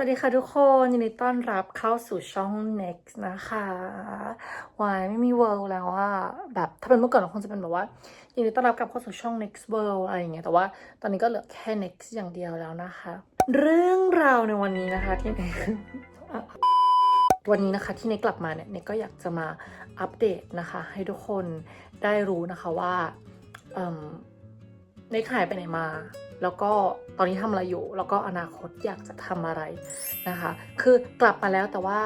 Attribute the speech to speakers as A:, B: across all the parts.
A: วัสดีค่ะทุกคนยินดีต้อนรับเข้าสู่ช่อง next นะคะวายไม่มี world แล้วว่าแบบถ้าเป็นเมื่อก่อนเราคงจะเป็นแบบว่ายินดีต้อนรับกลับเข้าสู่ช่อง next world อะไรอย่างเงี้ยแต่ว่าตอนนี้ก็เหลือแค่ next อย่างเดียวแล้วนะคะ เรื่องราวในวันนี้นะคะที่ วันนี้นะคะที่เนกกลับมาเนี่ยเนกก็อยากจะมาอัปเดตนะคะ ให้ทุกคนได้รู้นะคะว่า เอิ่มเนกหายไปไหนมา แล้วก็ตอนนี้ทำอะไรอยู่ แล้วก็อนาคตอยากจะทำอะไรนะคะ คือกลับมาแล้วแต่ว่า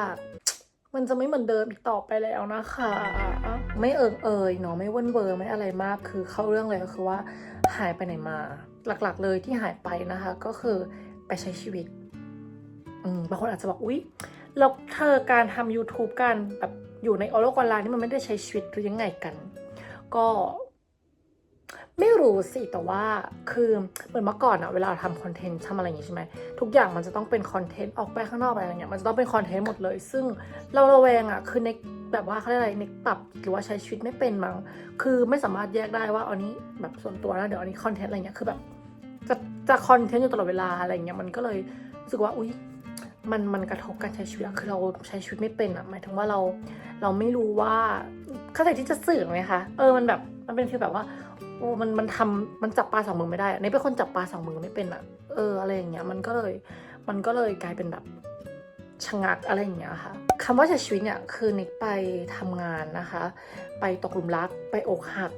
A: มันจะไม่เหมือนเดิมอีกต่อไปแล้วนะคะ ไม่เอิงเอยเนาะไม่เว่นเวอร์ไม่อะไรมากคือเข้าเรื่องเลยก็คือว่าหายไปไหนมา หลักๆเลยที่หายไปนะคะ ก็คือไปใช้ชีวิตบางคนอาจจะบอกอุ๊ยแล้วเธอการทำ YouTube การแบบอยู่ในโอโลกออนไลน์นี่มันไม่ได้ใช้ชีวิตหรือยังไงกัน ก็ ไม่รู้สิแต่ว่าคือเหมือนเมื่อก่อนอะเวลาทำคอนเทนต์ทำอะไรอย่างงี้ใช่ไหมทุกอย่างมันจะต้องเป็นคอนเทนต์ออกไปข้างนอกอะไรอย่างเงี้ยมันจะต้องเป็นคอนเทนต์หมดเลย ซึ่งเราระแวงอะคือในแบบว่าเขาเรียกอะไรในปรับหรือว่าใช้ชีวิตไม่เป็นมั้งคือไม่สามารถแยกได้ว่าอันนี้แบบส่วนตัวแล้วเดี๋ยวอันนี้คอนเทนต์อะไรเงี้ยคือแบบจะจะคอนเทนต์อยู่ตลอดเวลาอะไรเงี้ยมันก็เลยรู้สึกว่าอุ๊ยมันมันกระทบการใช้ชีวิตคือเราใช้ชีวิตไม่เป็นอะหมายถึงว่าเราเราไม่รู้ว่าเข้าใจที่จะสื่อไหมคะเออมันแบบมันเป็นฟีลแบบว่า อ้มันมันทำมันจับปลาสองมือไม่ได้อะนี่เป็นคนจับปลาสองมือไม่เป็นอะเอออะไรอย่างเงี้ยมันก็เลยมันก็เลยกลายเป็นแบบชะงักอะไรอย่างเงี้ยค่ะคำว่าใช้ชีวิตเนี่ยคือนิกไปทำงานนะคะ ไปตกหลุมรัก ไปอกหัก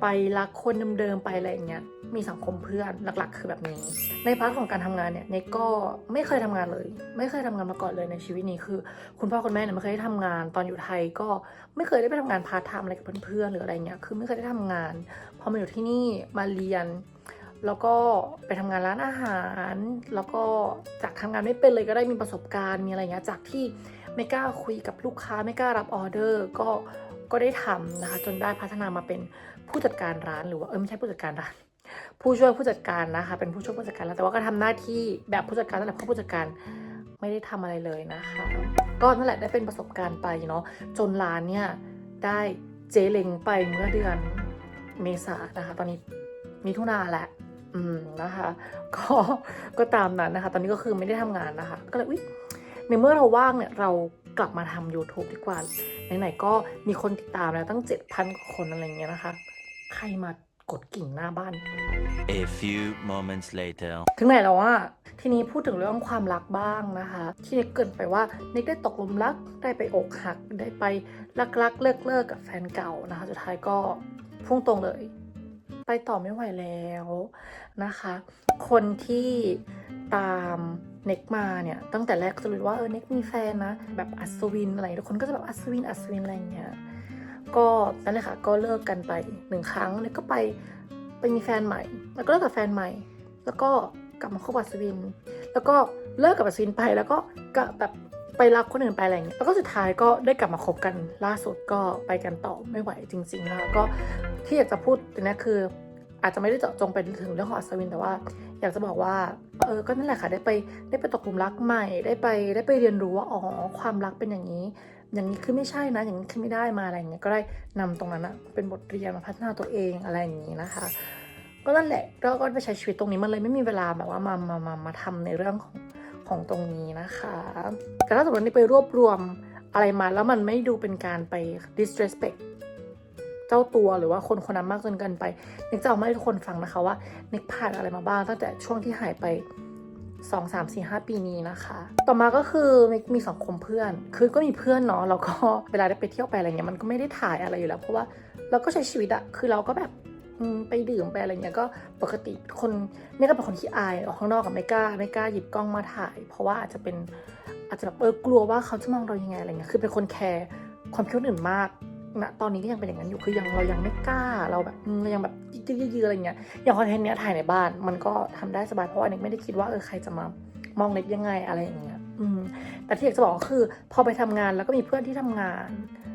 A: ไปรักคนเดิมๆไปอะไรอย่างเงี้ย มีสังคมเพื่อนหลักๆ คือแบบนี้ ในพาร์ทของการทำงานเนี่ยเนก็ไม่เคยทำงานเลย ไม่เคยทำงานมาก่อนเลยในชีวิตนี้คือ คุณพ่อคุณแม่เนี่ยไม่เคยได้ทำงาน ตอนอยู่ไทยก็ไม่เคยได้ไปทำงานพาร์ทไทม์อะไรกับเพื่อนๆหรืออะไรเงี้ยคือไม่เคยได้ทำงาน พอมาอยู่ที่นี่มาเรียนแล้วก็ไปทำงานร้านอาหาร แล้วก็จากทำงานไม่เป็นเลยก็ได้มีประสบการณ์มีอะไรเงี้ยจากที่ไม่กล้าคุยกับลูกค้าไม่กล้ารับออเดอร์ ก็ก็ได้ทำนะคะ จนได้พัฒนามาเป็นผู้จัดการร้านหรือว่าเออไม่ใช่ผู้จัดการร้าน ผู้ช่วยผู้จัดการนะคะ เป็นผู้ช่วยผู้จัดการแล้วแต่ว่าก็ทำหน้าที่แบบผู้จัดการนั่นแหละเพราะผู้จัดการไม่ได้ทำอะไรเลยนะคะ ก็นั่นแหละได้เป็นประสบการณ์ไปเนาะจนร้านเนี่ยได้เจเล็งไปเมื่อเดือนเมษานะคะ ตอนนี้มีทุนาแหละอืมนะคะก็ก็ตามนั้นนะคะ ตอนนี้ก็คือไม่ได้ทำงานนะคะ ก็เลยอุ๊ยในเมื่อเราว่างเนี่ยเรากลับมาทำ YouTube ดีกว่าไหนๆก็มีคนติดตามแล้วตั้ง 7,000 คนอะไรเงี้ยนะคะ ใครมา กดกิ่งหน้าบ้าน
B: A few moments later.
A: ถึงไหนแล้วว่าทีนี้พูดถึงเรื่องความรักบ้างนะคะ ที่เน็กเกรินไปว่าเน็กได้ตกหลุมรักได้ไปอกหักได้ไปรักรักเลิกเลิกกับแฟนเก่านะคะ สุดท้ายก็พุ่งตรงเลย ไปต่อไม่ไหวแล้วนะคะ คนที่ตามเน็กมาเนี่ยตั้งแต่แรกก็จะรู้ว่าเออเน็กมีแฟนนะแบบอัศวินอะไรทุกคนก็จะแบบอัศวินอัศวินอะไรอย่างเงี้ย ก็นั่นแหละค่ะก็เลิกกันไปหนึ่งครั้งแล้วก็ไปไปมีแฟนใหม่ แล้วก็เลิกกับแฟนใหม่ แล้วก็กลับมาคบอัศวิน แล้วก็เลิกกับอัศวินไปแล้วก็กแบบไปรักคนอื่นไปอะไรอย่างเงี้ยแล้วก็สุดท้ายก็ได้กลับมาคบกันล่าสุดก็ไปกันต่อไม่ไหวจริงๆนะคะก็ที่อยากจะพูดตรงนี้คือ อาจจะไม่ได้เจาะจงไปถึงเรื่องของอัศวินแต่ว่า อยากจะบอกว่าเออก็นั่นแหละค่ะได้ไปได้ไปตกหลุมรักใหม่ ได้ไปได้ไปเรียนรู้ว่าอ๋อความรักเป็นอย่างนี้ อย่างนี้คือไม่ใช่นะ อย่างนี้คือไม่ได้มาอะไรอย่างเงี้ยก็ได้นำตรงนั้นอะเป็นบทเรียนมาพัฒนาตัวเองอะไรอย่างนี้นะคะ ก็นั่นแหละก็ก็ไปใช้ชีวิตตรงนี้มันเลยไม่มีเวลาแบบว่ามามามามาทำในเรื่องของของตรงนี้นะคะ แต่ถ้าสมมติไปรวบรวมอะไรมาแล้วมันไม่ดูเป็นการไป disrespect เจ้าตัวหรือว่าคนคนนั้นมากจนเกินไปน็กจะเอามาให้ทุกคนฟังนะคะว่าน็กผ่านอะไรมาบ้างตั้งแต่ช่วงที่หายไป สองสามสี่ห้าปีนี้นะคะ ต่อมาก็คือมีมีสังคมเพื่อน คือก็มีเพื่อนเนาะแล้วก็เวลาได้ไปเที่ยวไปอะไรเงี้ยมันก็ไม่ได้ถ่ายอะไรอยู่แล้ว เพราะว่าเราก็ใช้ชีวิตอะคือเราก็แบบไปดื่มไปอะไรเงี้ยก็ปกติคนเนี่ก็เป็นคนที่อายออกข้างนอกกับไม่กล้าไม่กล้าหยิบกล้องมาถ่าย เพราะว่าอาจจะเป็นอาจจะแบบเออกลัวว่าเขาจะมองเรายังไงอะไรเงี้ยคือเป็นคนแคร์ความคิดคนอื่นมาก ณตอนนี้ก็ยังเป็นอย่างนั้นอยู่คือยังเรายังไม่กล้าเราแบบเรายังแบบยืดๆอะไรเงี้ยอย่างคอนเทนต์เนี้ยถ่ายในบ้าน มันก็ทำได้สบายเพราะว่าเน็กไม่ได้คิดว่าเออใครจะมามองเน็กยังไงอะไรอย่างเงี้ยอืมแต่ที่อยากจะบอกก็คือ พอไปทำงานแล้วก็มีเพื่อนที่ทำงาน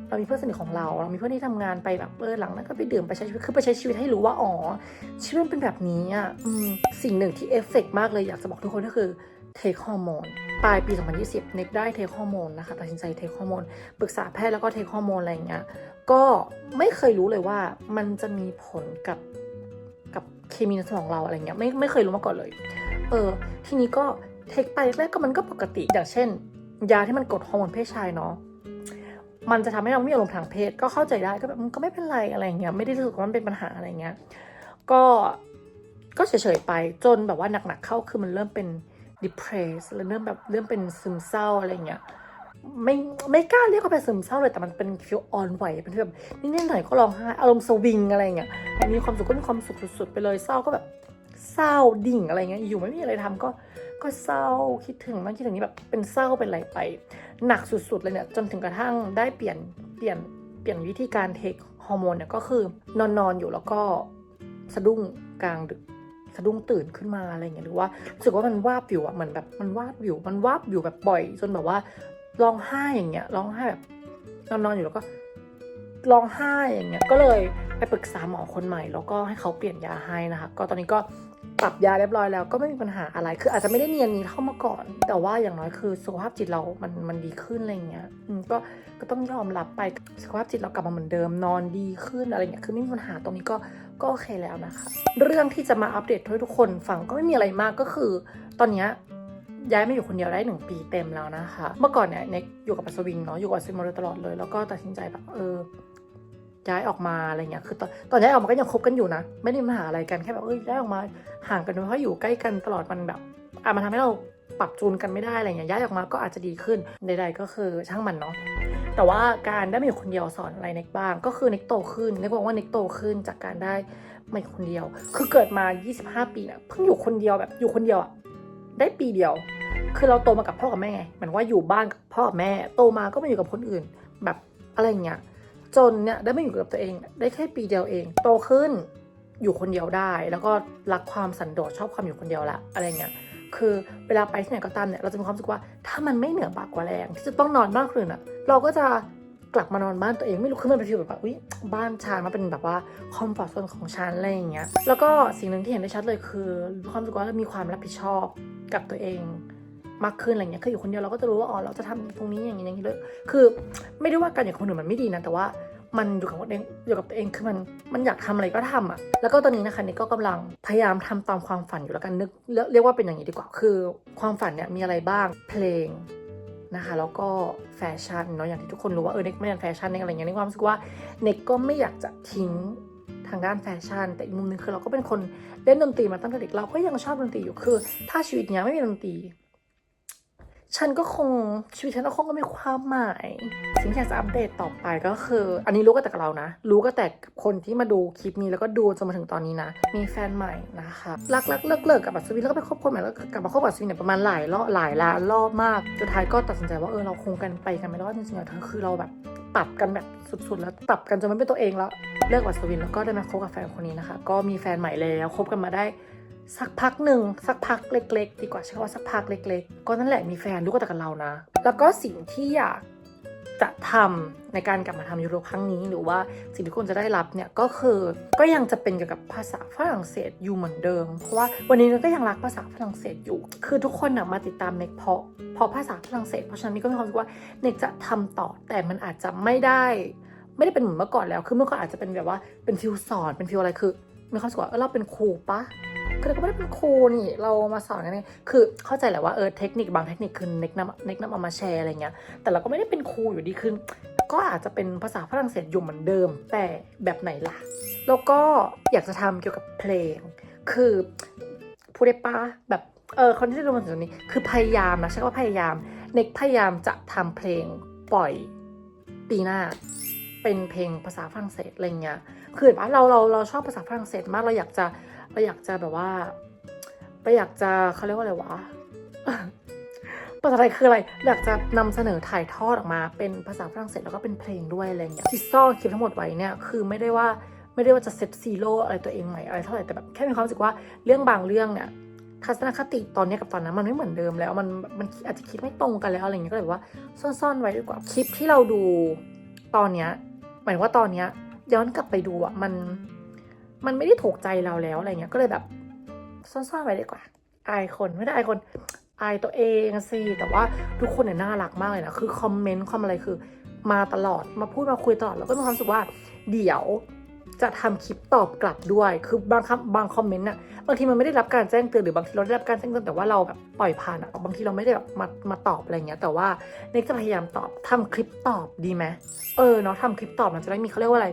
A: เรามีเพื่อนสนิทของเรา เรามีเพื่อนที่ทำงานไปแบบเออหลังนั้นก็ไปดื่มไปใช้ชีวิตคือไปใช้ชีวิตให้รู้ว่าอ๋อชีวิตเป็นแบบนี้อะอืมสิ่งหนึ่งที่เอฟเฟกต์มากเลยอยากจะบอกทุกคนก็คือ เทคฮอร์โมนปลายปี 2020 เน็กได้เทคฮอร์โมนนะคะตัดสินใจเทคฮอร์โมนปรึกษาแพทย์แล้วก็เทคฮอร์โมนอะไรเงี้ยก็ไม่เคยรู้เลยว่ามันจะมีผลกับกับเคมีในสมองเราอะไรเงี้ยไม่ไม่เคยรู้มาก่อนเลย เออทีนี้ก็เทคไปแรกก็มันก็ปกติอย่างเช่น ยาที่มันกดฮอร์โมนเพศชายเนาะมันจะทำให้เราไม่มีอารมณ์ทางเพศก็เข้าใจได้ก็แบบมันก็ไม่เป็นไรอะไรเงี้ยไม่ได้รู้สึกว่ามันเป็นปัญหาอะไรเงี้ยก็ก็เฉยๆไปจนแบบว่าหนักๆเข้าคือมันเริ่มเป็น depressed แล้วเริ่มแบบเริ่มเป็นซึมเศร้าอะไรเงี้ยไม่ไม่กล้าเรียกว่าเป็นซึมเศร้าเลยแต่มันเป็นฟิลอ่อนไหวเป็นแบบนิดๆหน่อยก็ร้องไห้อารมณ์สวิงอะไรเงี้ยมีความสุขก็มีความสุขสุดๆไปเลยเศร้าก็แบบเศร้าดิ่งอะไรเงี้ยอยู่ไม่มีอะไรทำก็ก็เศร้าคิดถึงนั่งคิดถึงนี้แบบเป็นเศร้าเป็นอะไรไป หนักสุดๆเลยเนี่ยจนถึงกระทั่งได้เปลี่ยนเปลี่ยนเปลี่ยนวิธีการเทคฮอร์โมนเนี่ยก็คือนอนนอนอยู่แล้วก็สะดุ้งกลางดึก สะดุ้งตื่นขึ้นมาอะไรเงี้ยหรือว่ารู้สึกว่ามันวาบอยู่อะเหมือนแบบมันวาบอยู่มันวาบอยู่แบบบ่อย จนแบบว่าร้องไห้อย่างเงี้ยร้องไห้แบบนอนนอนอยู่แล้วก็ร้องไห้อย่างเงี้ยก็เลยไปปรึกษาหมอคนใหม่ แล้วก็ให้เขาเปลี่ยนยาให้นะคะ ก็ตอนนี้ก็ ปรับยาเรียบร้อยแล้วก็ไม่มีปัญหาอะไร คืออาจจะไม่ได้เนียนนี้เท่าเมื่อก่อน แต่ว่าอย่างน้อยคือสุขภาพจิตเรามันมันดีขึ้นอะไรเงี้ยก็ก็ต้องยอมรับไปสุขภาพจิตเรากลับมาเหมือนเดิมนอนดีขึ้นอะไรเงี้ยคือไม่มีปัญหาตรงนี้ก็ก็โอเคแล้วนะคะ เรื่องที่จะมาอัปเดตให้ทุกคนฟังก็ไม่มีอะไรมากก็คือ ตอนเนี้ยย้ายมาอยู่คนเดียวได้หนึ่งปีเต็มแล้วนะคะ เมื่อก่อนเนี่ยเน็กอยู่กับปัสวิงเนาะอยู่กับซิมโมโดยตลอดเลย แล้วก็ตัดสินใจแบบเออ ย้ายออกมาอะไรเงี้ยคือตอนตอนย้ายออกมาก็ยังคบกันอยู่นะ ไม่ได้มีปัญหาอะไรกันแค่แบบเอ้ยย้ายออกมาห่างกันเพราะอยู่ใกล้กันตลอดมันแบบอะมันทำให้เราปรับจูนกันไม่ได้อะไรเงี้ยย้ายออกมาก็อาจจะดีขึ้นใด ๆ ก็คือช่างมันเนาะแต่ว่าการได้มาอยู่คนเดียวสอนอะไรเน็กบ้าง ก็คือเน็กโตขึ้นเน็กบอกว่าเน็กโตขึ้นจากการได้มาอยู่คนเดียว คือเกิดมา 25 ปีเนี่ยเพิ่งอยู่คนเดียวแบบอยู่คนเดียวอะได้ปีเดียว คือเราโตมากับพ่อกับแม่ไงเหมือนว่าอยู่บ้านกับพ่อกับแม่ โตมาก็มาอยู่กับคนอื่น แบบอะไรเงี้ย จนเนี่ยได้มาอยู่กับตัวเอง ได้แค่ปีเดียวเอง โตขึ้นอยู่คนเดียวได้ แล้วก็รักความสันโดษชอบความอยู่คนเดียวละอะไรเงี้ยคือเวลาไปที่ไหนก็ตามเนี่ยเราจะมีความรู้สึกว่าถ้ามันไม่เหนือปากกว่าแรงที่จะต้องนอนบ้านคนอื่นอะเราก็จะกลับมานอนบ้านตัวเองไม่รู้คือมันเป็นฟีลแบบว่าอุ้ยบ้านฉันมาเป็นแบบว่าคอมฟอร์ทโซนของฉันอะไรอย่างเงี้ยแล้วก็สิ่งหนึ่งที่เห็นได้ชัดเลยคือ ความรู้สึกว่ามีความรับผิดชอบกับตัวเอง มากขึ้นอะไรเงี้ยคืออยู่คนเดียวเราก็จะรู้ว่าอ๋อเราจะทำตรงนี้อย่างนี้อย่างนี้เลยคือ ไม่ได้ว่าการอยู่กับคนอื่นมันไม่ดีนะแต่ว่ามันอยู่กับตัวเองอยู่กับตัวเองคือมันมันอยากทำอะไรก็ทำอะ แล้วก็ตอนนี้นะคะนี่ก็กำลังพยายามทำตามความฝันอยู่แล้วกันนึกเรียกว่าเป็นอย่างนี้ดีกว่า คือ ความฝันเนี่ยมีอะไรบ้างเพลงนะคะแล้วก็แฟชั่นเนาะอย่างที่ทุกคนรู้ว่าเออเน็กไม่เรียนแฟชั่นเน็กอะไรเงี้ยในความรู้สึกว่าเน็กก็ไม่อยากจะทิ้งทางด้านแฟชั่น แต่อีกมุมหนึงคือเราก็เป็นคนเล่นดนตรีมาตั้งแต่เด็กเราก็ยังชอบดนตรีอยู่คือ ถ้าชีวิตเนี้ยไม่มีดนตรี ฉันก็คงชีวิตฉันก็คงก็มีความหมาย สิ่งที่อยากจะอัปเดตต่อไปก็คือ อันนี้รู้ก็แต่กับเรานะ รู้ก็แต่คนที่มาดูคลิปนี้แล้วก็ดูจนมาถึงตอนนี้นะ มีแฟนใหม่นะคะรักรักเลิกเลิกกับบัตสวินแล้วก็ไปคบคนใหม่แล้วกลับมาคบบัตสวินเนี่ยประมาณหลายรอบหลายล้านรอบมากสุดท้ายก็ตัดสินใจว่าเออเราคงกันไปกันไม่รอดจริงๆอะทั้งคือเราแบบปรับกันแบบสุดๆ แล้วปรับกันจนไม่เป็นตัวเองแล้วเลิกบัตสวินแล้วก็ได้มาคบกับแฟนคนนี้นะคะ ก็มีแฟนใหม่แล้วคบกันมาได้ สักพักหนึ่งสักพักเล็ก ๆ ดีกว่าใช้คำว่าสักพักเล็ก ๆ ก็นั่นแหละมีแฟนรู้ก็แต่กับเรานะ แล้วก็สิ่งที่อยากจะทำในการกลับมาทำยูโรครั้งนี้หรือว่าสิ่งที่คุณจะได้รับเนี่ยก็คือก็ยังจะเป็นเกี่ยวกับภาษาฝรั่งเศสอยู่เหมือนเดิม เพราะว่าวันนี้เราก็ยังรักภาษาฝรั่งเศสอยู่ คือทุกคนนะมาติดตามเน็กเพราะเพราะภาษาฝรั่งเศส เพราะฉะนั้นนี่ก็มีความรู้สึกว่าเน็กจะทำต่อแต่มันอาจจะไม่ได้ ไม่ได้เป็นเหมือนเมื่อก่อนแล้ว คือเมื่อก่อนอาจจะเป็นแบบว่าเป็นฟิลสอนเป็นฟิลอะไรคือมีความรู้สึกว่าเราเป็นครูปะ คือเราก็ไม่ได้เป็นครูนี่ เรามาสอนกันเองคือเข้าใจแหละว่าเออเทคนิคบางเทคนิคคือเน็กนำเน็กนำเอามาแชร์อะไรเงี้ย แต่เราก็ไม่ได้เป็นครูอยู่ดีคือก็อาจจะเป็นภาษาฝรั่งเศสอยู่เหมือนเดิม แต่แบบไหนล่ะ แล้วก็อยากจะทำเกี่ยวกับเพลง คือพูดได้ปะแบบเออคนที่ดูมาถึงตรงนี้คือพยายามนะใช่ว่าพยายามเน็กพยายามจะทำเพลงปล่อยปีหน้าเป็นเพลงภาษาฝรั่งเศสอะไรเงี้ยคือเห็นปะเราเราเราชอบภาษาฝรั่งเศสมากเราอยากจะ เราอยากจะแบบว่าเราอยากจะเขาเรียกว่าอะไรวะภาษาไทยคืออะไร อยากจะนำเสนอถ่ายทอดออกมา เป็นภาษาฝรั่งเศสแล้วก็เป็นเพลงด้วยอะไรเงี้ยที่ซ่อนคลิปทั้งหมดไว้เนี่ยคือไม่ได้ว่าไม่ได้ว่าจะเซตซีโร่อะไรตัวเองใหม่อะไรเท่าไหร่แต่แบบแค่มีความรู้สึกว่าเรื่องบางเรื่องเนี่ยทัศนคติตอนนี้กับตอนนั้นมันไม่เหมือนเดิมแล้ว มันมันอาจจะคิดไม่ตรงกันแล้วอะไรเงี้ยก็เลยว่าซ่อนๆไว้ดีกว่าคลิปที่เราดูตอนเนี้ยหมายว่าตอนเนี้ยย้อนกลับไปดูอะมัน มันไม่ได้ถูกใจเราแล้วอะไรเงี้ย ก็เลยแบบซ่อนๆไว้ดีกว่า อายคนไม่ได้อายคน อายตัวเองสิ แต่ว่าทุกคนเนี่ยน่ารักมากเลยนะ คือคอมเมนต์ความอะไรคือ มาตลอด มาพูดมาคุยตลอด แล้วก็มีความรู้สึกว่า เดี๋ยวจะทำคลิปตอบกลับด้วย คือบางคำบางคอมเมนต์น่ะบางทีมันไม่ได้รับการแจ้งเตือนหรือบางทีเราได้รับการแจ้งเตือนแต่ว่าเราแบบปล่อยผ่านอะบางทีเราไม่ได้แบบมามาตอบอะไรเงี้ย แต่ว่าเนกจะพยายามตอบทำคลิปตอบดีไหมเออเนาะทำคลิปตอบมันจะได้มีเขาเรียกว่าอะไร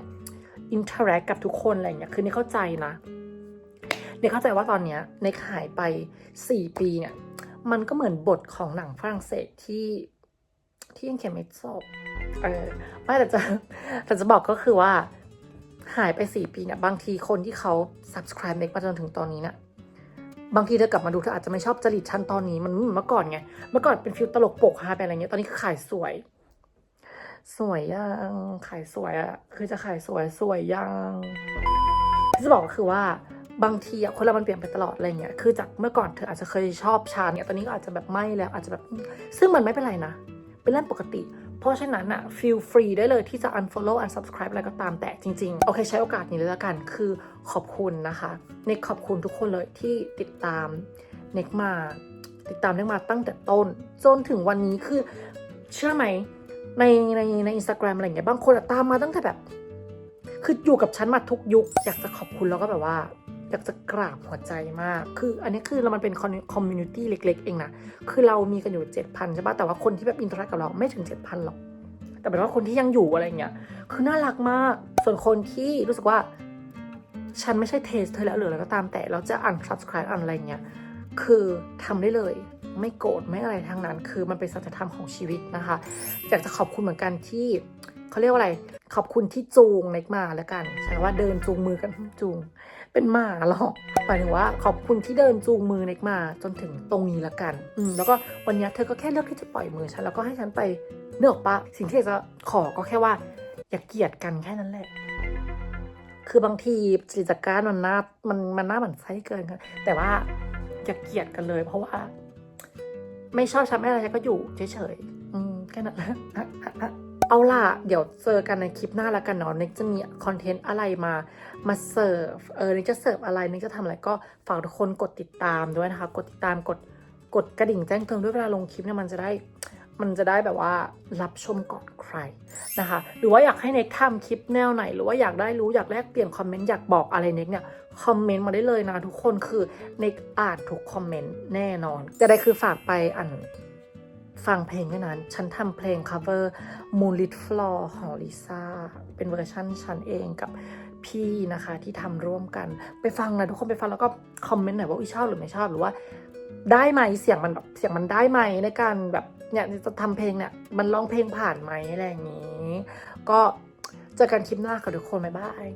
A: อินเทอร์แอคกับทุกคนอะไรเงี้ยคือเนกเข้าใจนะเนกเข้าใจว่าตอนเนี้ยเนกหายไปสี่ปีเนี่ย มันก็เหมือนบทของหนังฝรั่งเศสที่ที่ยังเขียนไม่จบเออไม่แต่จะแต่จะบอกก็คือว่า หายไปสี่ปีเนี่ยบางทีคนที่เขา subscribe เน็กมาจนถึงตอนนี้เนี่ยบางทีเธอกลับมาดูเธออาจจะไม่ชอบจริตฉันตอนนี้มันเหมือนเมื่อก่อนไงเมื่อก่อนเป็นฟิลตลกโปกฮาเป็นอะไรเงี้ยตอนนี้คือขายสวย สวยยังขายสวยอะคือจะขายสวยสวยยังที่จะบอกก็คือว่าบางทีอะคนเรามันเปลี่ยนไปตลอดอะไรเงี้ยคือจากเมื่อก่อนเธออาจจะเคยชอบชาเนี่ยตอนนี้ก็อาจจะแบบไม่แล้วอาจจะแบบซึ่งมันไม่เป็นไรนะ เป็นเรื่องปกติ เพราะฉะนั้นอะ feel free ได้เลยที่จะ unfollow unsubscribe อะไรก็ตามแต่จริงๆ โอเคใช้โอกาสนี้เลยละกัน คือขอบคุณนะคะเน็กขอบคุณทุกคนเลยที่ติดตามเน็กมาติดตามเน็กมาตั้งแต่ต้น จนถึงวันนี้คือเชื่อไหม ในในในอินสตาแกรมอะไรเงี้ยบางคนตามมาตั้งแต่แบบ คืออยู่กับฉันมาทุกยุค อยากจะขอบคุณแล้วก็แบบว่า อยากจะกราบหัวใจมาก คืออันนี้คือเรามันเป็นคอมมูนิตี้เล็ก ๆ เองนะ คือเรามีกันอยู่เจ็ดพันใช่ปะแต่ว่าคนที่แบบอินเทอร์แอคกับเราไม่ถึงเจ็ดพันหรอก แต่เป็นว่าคนที่ยังอยู่อะไรเงี้ย คือน่ารักมาก ส่วนคนที่รู้สึกว่า ฉันไม่ใช่เทสเธอแล้วหรืออะไรก็ตามแต่เราจะอัน subscribe อันอะไรเงี้ย คือทำได้เลยไม่โกรธไม่อะไรทั้งนั้น คือมันเป็นสัจธรรมของชีวิตนะคะ อยากจะขอบคุณเหมือนกันที่เขาเรียกว่าอะไร ขอบคุณที่จูงเน็กมาแล้วกันใช้คำว่าเดินจูงมือกันจูง เป็นหมาหรอกหมายถึงว่าขอบคุณที่เดินจูงมือเน็กมาจนถึงตรงนี้ละกัน อืมแล้วก็วันนี้เธอก็แค่เลือกที่จะปล่อยมือฉันแล้วก็ให้ฉันไปเนื้อกปะสิ่งที่อยากจะขอก็แค่ว่า อย่าเกลียดกันแค่นั้นแหละคือบางทีจิตการมันน่ามันมันน่าหมั่นไส้เกินกันแต่ว่า อย่าเกลียดกันเลย เพราะว่า ไม่ชอบฉันไม่อะไรฉันก็อยู่เฉยๆอืมแค่นั้นแหละเอาล่ะ เดี๋ยวเจอกันในคลิปหน้าล้วกันเนาะนิกจะมีคอนเทนต์อะไรมา มาเสิร์ฟ เออนิกจะเสิร์ฟอะไรนิกจะทำอะไรก็ฝากทุกคนกดติดตามด้วยนะคะ กดติดตามกดกดกระดิ่งแจ้งเตือนด้วยเวลาลงคลิปเนี่ยมันจะได้ มันจะได้แบบว่ารับชมก่อนใครนะคะ หรือว่าอยากให้เน็กทำคลิปแนวไหน หรือว่าอยากได้รู้อยากแลกเปลี่ยนคอมเมนต์อยากบอกอะไรเน็กเนี่ย คอมเมนต์มาได้เลยนะทุกคนคือเน็กอ่านทุกคอมเมนต์แน่นอน จะได้คือฝากไปอ่านฟังเพลงด้วยนั้น ฉันทำเพลง cover Moonlit Floor ของลิซ่า เป็นเวอร์ชั่นฉันเองกับพี่นะคะที่ทำร่วมกัน ไปฟังนะทุกคนไปฟังแล้วก็คอมเมนต์หน่อยว่าอุ๊ยชอบหรือไม่ชอบหรือว่า ได้ไหมเสียงมันแบบเสียงมันได้ไหมในการแบบเนี่ยจะทำเพลงเนี่ยมันร้องเพลงผ่านไหมอะไรอย่างนี้ ก็เจอกันคลิปหน้าค่ะทุกคนบ๊ายบาย